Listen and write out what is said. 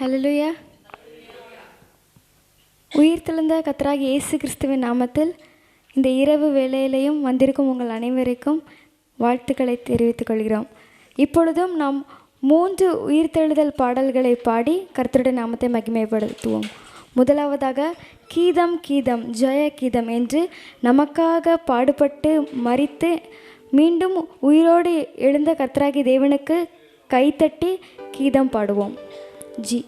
ஹalleluya உயிர்த்தெழுந்த கத்தராகி இயேசு கிறிஸ்துவின் நாமத்தில் இந்த இரவு வேளையிலையும் வந்திருக்கும் உங்கள் அனைவருக்கும் வாழ்த்துக்களை தெரிவித்துக் கொள்கிறோம். இப்பொழுதும் நாம் மூன்று உயிர்த்தெழுதல் பாடல்களை பாடி கர்த்தருடைய நாமத்தை மகிமைப்படுத்துவோம். முதலாவதாக கீதம் கீதம் ஜெய கீதம் என்று நமக்காக பாடுபட்டு மறித்து மீண்டும் உயிரோடு எழுந்த கர்த்தராகி தேவனுக்கு கைத்தட்டி கீதம் பாடுவோம். ஜி.